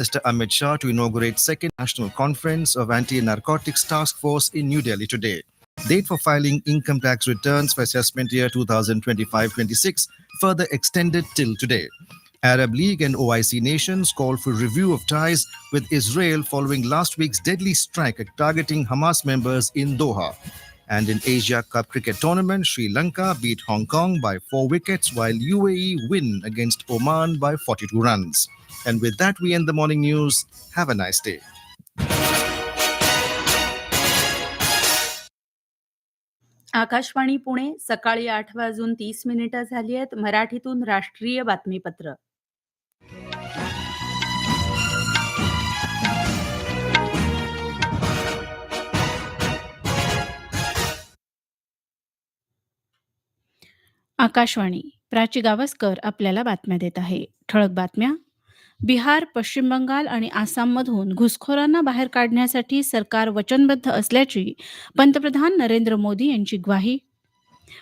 Mr. Amit Shah to inaugurate second national conference of anti-narcotics task force in New Delhi today. Date for filing income tax returns for assessment year 2025-26 further extended till today. Arab League and OIC nations call for review of ties with Israel following last week's deadly strike at targeting Hamas members in Doha. And in Asia Cup cricket tournament, Sri Lanka beat Hong Kong by four wickets while UAE win against Oman by 42 runs. And with that, we end the morning news. Have a nice day. Akashvani Pune सकाळी आठ वाजून तीस मिनिटं झाली आहेत मराठीतून राष्ट्रीय बातमीपत्र आकाशवाणी प्राची गावस्कर आपल्याला बातम्या देत आहे ठळक बातम्या बिहार पश्चिम बंगाल आणि आसाममधून घुसखोरांना बाहेर काढण्यासाठी सरकार वचनबद्ध असल्याची पंतप्रधान नरेंद्र मोदी यांची ग्वाही.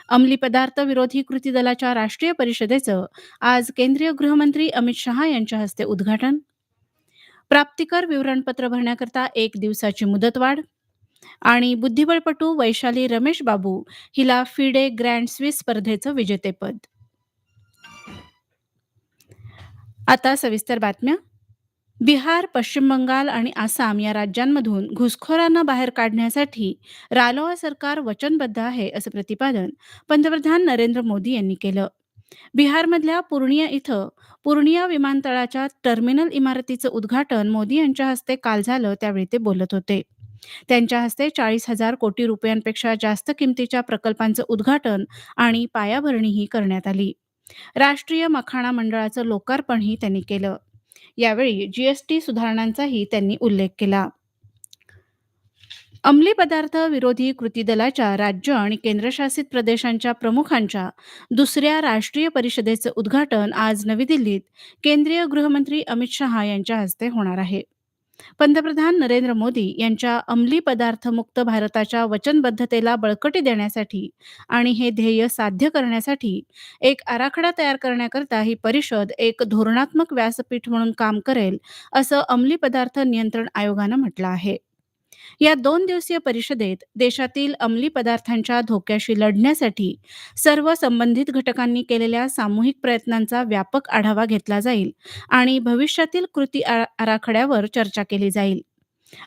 अंमली पदार्थ विरोधी कृती दलाच्या राष्ट्रीय परिषदेचं आज केंद्रीय गृहमंत्री अमित शहा यांच्या हस्ते उद्घाटन. प्राप्तिकर विवरणपत्र भरण्याकरता एक दिवसाची मुदतवाढ. आणि बुद्धिबळपटू वैशाली रमेश बाबू हिला फिडे ग्रँड स्विस स्पर्धेचं विजेतेपद. आता सविस्तर बातम्या. बिहार पश्चिम बंगाल आणि आसाम या राज्यांमधून घुसखोरांना बाहेर काढण्यासाठी रालोआ सरकार वचनबद्ध आहे असं प्रतिपादन पंतप्रधान नरेंद्र मोदी यांनी केलं. बिहारमधल्या पूर्णिया इथं पूर्णिया विमानतळाच्या टर्मिनल इमारतीचं उद्घाटन मोदी यांच्या हस्ते काल झालं त्यावेळी ते बोलत होते. त्यांच्या हस्ते चाळीस हजार कोटी रुपयांपेक्षा जास्त किमतीच्या प्रकल्पांचं उद्घाटन आणि पायाभरणीही करण्यात आली. राष्ट्रीय मखाणा मंडळाचं लोकार्पणही त्यांनी केलं. यावेळी जीएसटी सुधारणांचाही त्यांनी उल्लेख केला. अंमली पदार्थ विरोधी कृती दलाच्या राज्य आणि केंद्रशासित प्रदेशांच्या प्रमुखांच्या दुसऱ्या राष्ट्रीय परिषदेचं उद्घाटन आज नवी दिल्लीत केंद्रीय गृहमंत्री अमित शहा यांच्या हस्ते होणार आहे. पंतप्रधान नरेंद्र मोदी यांच्या अंमली पदार्थमुक्त भारताच्या वचनबद्धतेला बळकटी देण्यासाठी आणि हे ध्येय साध्य करण्यासाठी एक आराखडा तयार करण्याकरता ही परिषद एक धोरणात्मक व्यासपीठ म्हणून काम करेल असं अंमली पदार्थ नियंत्रण आयोगानं म्हटलं आहे. या दोन दिवसीय परिषदेत देशातील अंमली पदार्थांच्या धोक्याशी लढण्यासाठी सर्व संबंधित घटकांनी केलेल्या सामूहिक प्रयत्नांचा व्यापक आढावा घेतला जाईल आणि भविष्यातील कृती आराखड्यावर चर्चा केली जाईल.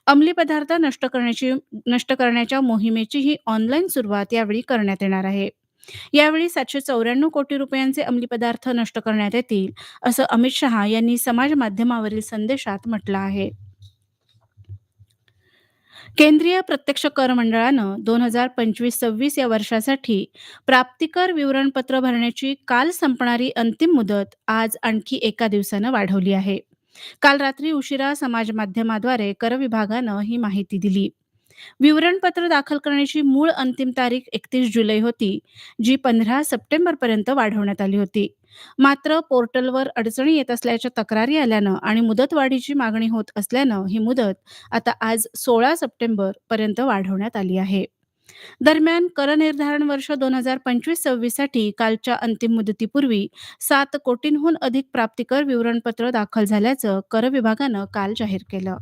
अंमली पदार्थ नष्ट करण्याची नष्ट करण्याच्या मोहिमेची ही ऑनलाईन सुरुवात यावेळी करण्यात येणार आहे. यावेळी सातशे चौऱ्याण्णव कोटी रुपयांचे अंमली पदार्थ नष्ट करण्यात येतील असं अमित शहा यांनी समाज माध्यमावरील संदेशात म्हटलं आहे. केंद्रीय प्रत्यक्ष कर मंडळानं दोन हजार पंचवीस सव्वीस या वर्षासाठी प्राप्तिकर विवरणपत्र भरण्याची काल संपणारी अंतिम मुदत आज आणखी एका दिवसानं वाढवली आहे. काल रात्री उशिरा समाज माध्यमाद्वारे कर विभागानं ही माहिती दिली. विवरणपत्र दाखल करण्याची मूळ अंतिम तारीख एकतीस जुलै होती जी पंधरा सप्टेंबर पर्यंत वाढवण्यात आली होती. मात्र पोर्टलवर अडचणी येत असल्याच्या तक्रारी आल्यानं आणि मुदतवाढीची मागणी होत असल्यानं ही मुदत आता आज सोळा सप्टेंबर पर्यंत वाढवण्यात आली आहे. दरम्यान कर निर्धारण वर्ष दोन हजार पंचवीस सव्वीससाठी कालच्या अंतिम मुदतीपूर्वी सात कोटींहून अधिक प्राप्तिकर विवरणपत्र दाखल झाल्याचं कर विभागानं काल जाहीर केलं.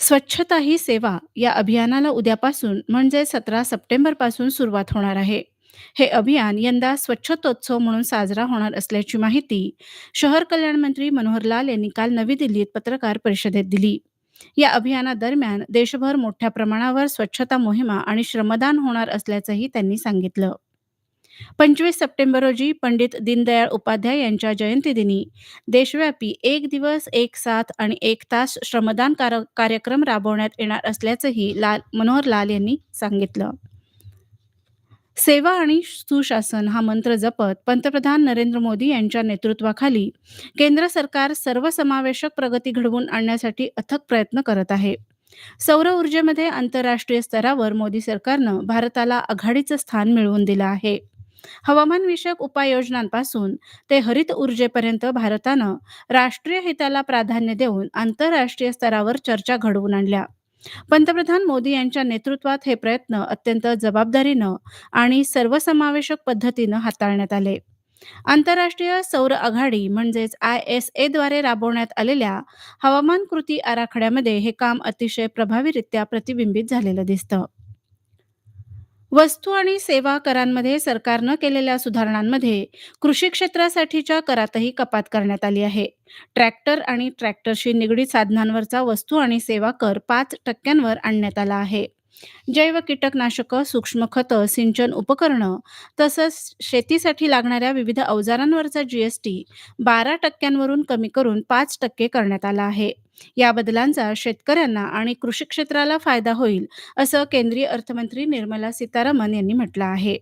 स्वच्छता ही सेवा या अभियानाला उद्यापासून म्हणजे सतरा सप्टेंबरपासून सुरुवात होणार आहे. हे अभियान यंदा स्वच्छतोत्सव म्हणून साजरा होणार असल्याची माहिती शहर कल्याण मंत्री मनोहर लाल यांनी काल नवी दिल्लीत पत्रकार परिषदेत दिली. या अभियानादरम्यान देशभर मोठ्या प्रमाणावर स्वच्छता मोहिमा आणि श्रमदान होणार असल्याचंही त्यांनी सांगितलं. पंचवीस सप्टेंबर रोजी पंडित दीनदयाळ उपाध्याय यांच्या जयंतीदिनी देशव्यापी एक दिवस एक साथ आणि एक तास श्रमदान कार- कार्यक्रम राबवण्यात येणार असल्याचंही लाल मनोहर लाल यांनी सांगितलं. सेवा आणि सुशासन हा मंत्र जपत पंतप्रधान नरेंद्र मोदी यांच्या नेतृत्वाखाली केंद्र सरकार सर्वसमावेशक प्रगती घडवून आणण्यासाठी अथक प्रयत्न करत आहे. सौर ऊर्जेमध्ये आंतरराष्ट्रीय स्तरावर मोदी सरकारनं भारताला आघाडीचं स्थान मिळवून दिलं आहे. हवामानविषयक उपाययोजनांपासून ते हरित ऊर्जेपर्यंत भारतानं राष्ट्रीय हिताला प्राधान्य देऊन आंतरराष्ट्रीय स्तरावर चर्चा घडवून आणल्या. पंतप्रधान मोदी यांच्या नेतृत्वात हे प्रयत्न अत्यंत जबाबदारीनं आणि सर्वसमावेशक पद्धतीनं हाताळण्यात आले. आंतरराष्ट्रीय सौर आघाडी म्हणजेच आय एस ए द्वारे राबवण्यात आलेल्या हवामान कृती आराखड्यामध्ये हे काम अतिशय प्रभावीरित्या प्रतिबिंबित झालेलं दिसतं. वस्तू आणि सेवा करांमध्ये सरकारनं केलेल्या सुधारणांमध्ये कृषी क्षेत्रासाठीच्या करातही कपात करण्यात आली आहे. ट्रॅक्टर आणि ट्रॅक्टरशी निगडीत साधनांवरचा वस्तू आणि सेवा कर पाच टक्क्यांवर आणण्यात आला आहे. जैव कीटकनाशकं सूक्ष्म खतं सिंचन उपकरणं तसंच शेतीसाठी लागणाऱ्या विविध अवजारांवरचा जीएसटी बारा टक्क्यांवरून कमी करून पाच टक्के करण्यात आला आहे. या बदलांचा शेतकऱ्यांना आणि कृषी क्षेत्राला फायदा होईल असं केंद्रीय अर्थमंत्री निर्मला सीतारामन यांनी म्हटलं आहे.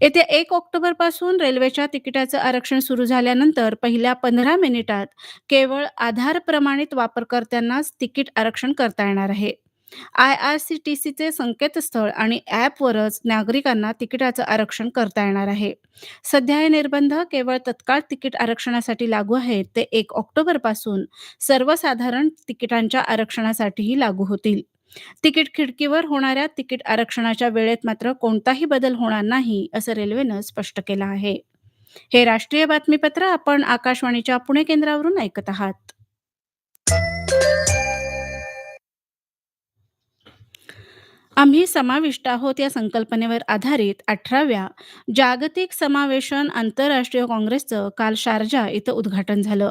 येत्या एक ऑक्टोबरपासून रेल्वेच्या तिकिटाचं आरक्षण सुरू झाल्यानंतर पहिल्या पंधरा मिनिटात केवळ आधार प्रमाणित वापरकर्त्यांनाच तिकीट आरक्षण करता येणार आहे. आय आर सी टी सीचे संकेतस्थळ आणि ॲपवरच नागरिकांना तिकिटाचं आरक्षण करता येणार आहे. सध्या हे निर्बंध केवळ तत्काळ तिकीट आरक्षणासाठी लागू आहेत ते एक ऑक्टोबरपासून सर्वसाधारण तिकिटांच्या आरक्षणासाठीही लागू होतील. तिकीट खिडकीवर होणाऱ्या तिकीट आरक्षणाच्या वेळेत मात्र कोणताही बदल होणार नाही असं रेल्वेनं स्पष्ट केलं आहे. हे राष्ट्रीय बातमीपत्र आपण आकाशवाणीच्या पुणे केंद्रावरून ऐकत आहात. आम्ही समाविष्ट आहोत या संकल्पनेवर आधारित अठराव्या जागतिक समावेशन आंतरराष्ट्रीय काँग्रेसचं काल शारजा इथं उद्घाटन झालं.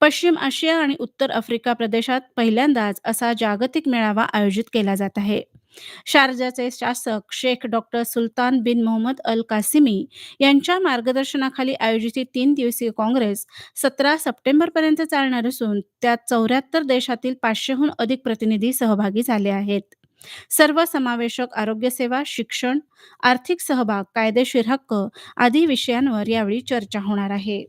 पश्चिम आशिया आणि उत्तर आफ्रिका प्रदेशात पहिल्यांदाच असा जागतिक मेळावा आयोजित केला जात आहे. शारजाचे शासक Sheikh doctor Sultan bin Mohammed Al Qasimi यांच्या मार्गदर्शनाखाली आयोजित तीन दिवसीय काँग्रेस सतरा सप्टेंबरपर्यंत चालणार असून त्यात चौऱ्याहत्तर देशातील पाचशेहून अधिक प्रतिनिधी सहभागी झाले आहेत. सर्वसमावेशक आरोग्यसेवा शिक्षण आर्थिक सहभाग कायदेशीर हक्क आदी विषयांवर यावेळी चर्चा होणार आहे.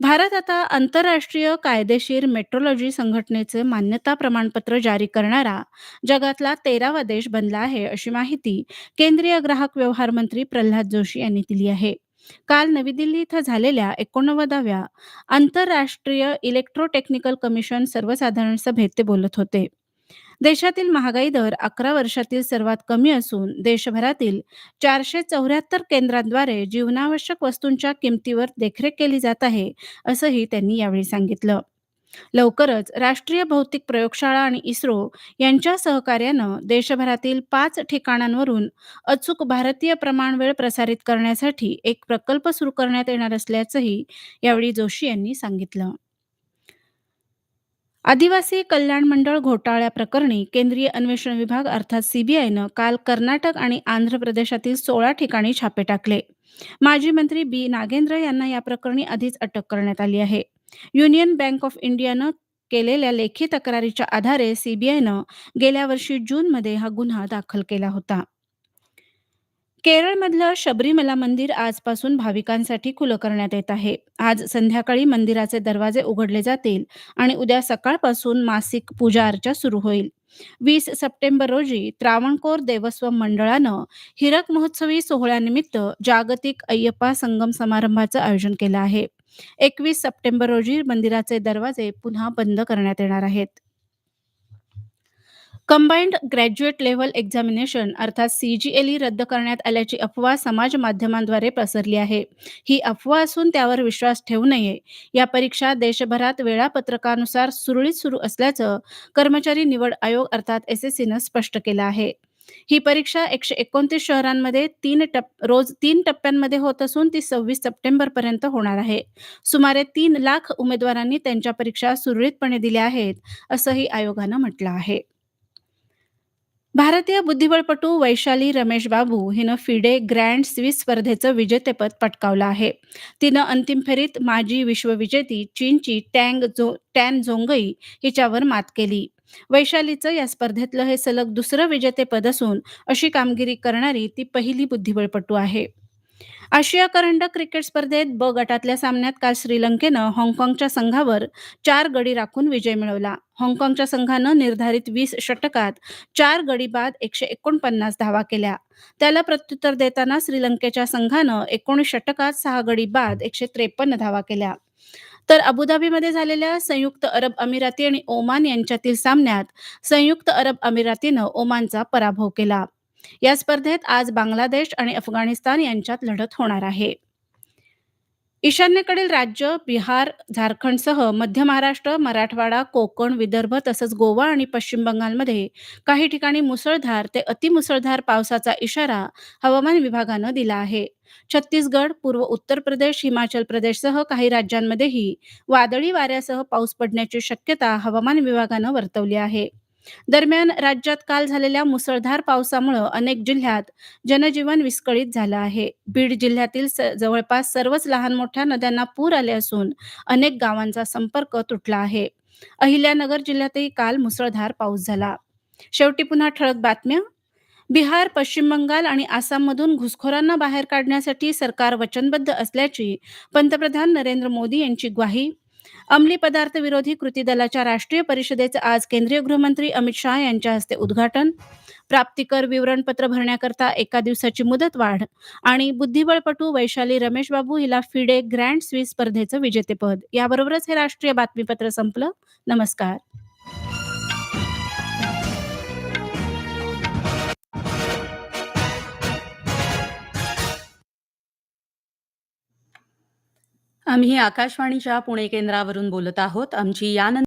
भारत आता आंतरराष्ट्रीय कायदेशीर मेट्रोलॉजी संघटनेचे मान्यता प्रमाणपत्र जारी करणारा जगातला तेरावा देश बनला आहे अशी माहिती केंद्रीय ग्राहक व्यवहार मंत्री प्रल्हाद जोशी यांनी दिली आहे. काल नवी दिल्ली इथं झालेल्या एकोणनव्वदाव्या आंतरराष्ट्रीय इलेक्ट्रोटेक्निकल कमिशन सर्वसाधारण सभेत ते बोलत होते. देशातील महागाई दर अकरा वर्षातील सर्वात कमी असून देशभरातील चारशे चौऱ्याहत्तर केंद्रांद्वारे जीवनावश्यक वस्तूंच्या किमतीवर देखरेख केली जात आहे असंही त्यांनी यावेळी सांगितलं. लवकरच राष्ट्रीय भौतिक प्रयोगशाळा आणि इस्रो यांच्या सहकार्यानं देशभरातील पाच ठिकाणांवरून अचूक भारतीय प्रमाणवेळ प्रसारित करण्यासाठी एक प्रकल्प सुरू करण्यात येणार असल्याचंही यावेळी जोशी यांनी सांगितलं. आदिवासी कल्याण मंडळ घोटाळ्याप्रकरणी केंद्रीय अन्वेषण विभाग अर्थात सीबीआयनं काल कर्नाटक आणि आंध्र प्रदेशातील सोळा ठिकाणी छापे टाकले. माजी मंत्री बी नागेंद्र यांना या प्रकरणी आधीच अटक करण्यात आली आहे. युनियन बँक ऑफ इंडियानं केलेल्या लेखी तक्रारीच्या आधारे सीबीआयनं गेल्या वर्षी जूनमध्ये हा गुन्हा दाखल केला होता. केरळमधलं शबरीमला मंदिर आजपासून भाविकांसाठी खुलं करण्यात येत आहे. आज संध्याकाळी मंदिराचे दरवाजे उघडले जातील आणि उद्या सकाळपासून मासिक पूजा अर्चा सुरू होईल. वीस सप्टेंबर रोजी त्रावणकोर देवस्व मंडळानं हिरक महोत्सवी सोहळ्यानिमित्त जागतिक अय्यप्पा संगम समारंभाचं आयोजन केलं आहे. एकवीस सप्टेंबर रोजी मंदिराचे दरवाजे पुन्हा बंद करण्यात येणार आहेत. कंबाईंड ग्रॅज्युएट लेव्हल एक्झामिनेशन अर्थात सी जी एल ई रद्द करण्यात आल्याची अफवा समाज माध्यमांद्वारे पसरली आहे. ही अफवा असून त्यावर विश्वास ठेवू नये. या परीक्षा देशभरात वेळापत्रकानुसार सुरळीत सुरू असल्याचं कर्मचारी निवड आयोग अर्थात एस एस सीनं स्पष्ट केलं आहे. ही परीक्षा एकशे एकोणतीस शहरांमध्ये तीन टप रोज तीन टप्प्यांमध्ये होत असून ती सव्वीस सप्टेंबर पर्यंत होणार आहे. सुमारे तीन लाख उमेदवारांनी त्यांच्या परीक्षा सुरळीतपणे दिल्या आहेत असंही आयोगानं म्हटलं आहे. भारतीय बुद्धिबळपटू वैशाली रमेश बाबू हिनं फिडे ग्रँड स्विस स्पर्धेचं विजेतेपद पटकावलं आहे. तिनं अंतिम फेरीत माजी विश्वविजेती चीनची टँग जो टॅन झोंगई हिच्यावर मात केली. वैशालीचं या स्पर्धेतलं हे सलग दुसरं विजेतेपद असून अशी कामगिरी करणारी ती पहिली बुद्धिबळपटू आहे. आशिया करंडक क्रिकेट स्पर्धेत ब गटातल्या सामन्यात काल श्रीलंकेनं हाँगकाँगच्या संघावर चार गडी राखून विजय मिळवला. हाँगकाँगच्या संघानं निर्धारित वीस षटकात चार गडी बाद एकशे एकोणपन्नास धावा केल्या. त्याला प्रत्युत्तर देताना श्रीलंकेच्या संघानं एकोणीस षटकात सहा गडी बाद एकशे त्रेपन्न धावा केल्या. तर अबुधाबीमध्ये झालेल्या संयुक्त अरब अमिराती आणि ओमान यांच्यातील सामन्यात संयुक्त अरब अमिरातीनं ओमानचा पराभव केला. या स्पर्धेत आज बांगलादेश आणि अफगाणिस्तान यांच्यात लढत होणार आहे. ईशान्येकडील राज्य बिहार झारखंडसह मध्य महाराष्ट्र मराठवाडा कोकण विदर्भ तसंच गोवा आणि पश्चिम बंगालमध्ये काही ठिकाणी मुसळधार ते अतिमुसळधार पावसाचा इशारा हवामान विभागानं दिला आहे. छत्तीसगड पूर्व उत्तर प्रदेश हिमाचल प्रदेशसह काही राज्यांमध्येही वादळी वाऱ्यासह पाऊस पडण्याची शक्यता हवामान विभागानं वर्तवली आहे. दरम्यान राज्यात काल झालेल्या मुसळधार पावसामुळे अनेक जिल्ह्यात जनजीवन विस्कळीत झालं आहे. बीड जिल्ह्यातील स- जवळपास सर्वच लहान मोठ्या नद्यांना पूर आले असून अनेक गावांचा संपर्क तुटला आहे. अहिल्यानगर जिल्ह्यातही काल मुसळधार पाऊस झाला. शेवटी पुन्हा ठळक बातम्या. बिहार पश्चिम बंगाल आणि आसाममधून घुसखोरांना बाहेर काढण्यासाठी सरकार वचनबद्ध असल्याची पंतप्रधान नरेंद्र मोदी यांची ग्वाही अंमली पदार्थ विरोधी कृती दलाच्या राष्ट्रीय परिषदेचं आज केंद्रीय गृहमंत्री अमित शहा यांच्या हस्ते उद्घाटन. प्राप्तिकर विवरणपत्र भरण्याकरता एका दिवसाची मुदत वाढ आणि बुद्धिबळपटू वैशाली रमेश बाबू हिला फिडे ग्रँड स्वीस स्पर्धेचं विजेतेपद. याबरोबरच हे राष्ट्रीय बातमीपत्र संपलं. नमस्कार. आम्ही आकाशवाणीच्या पुणे केंद्रावरून बोलत आहोत. आमची यानंतर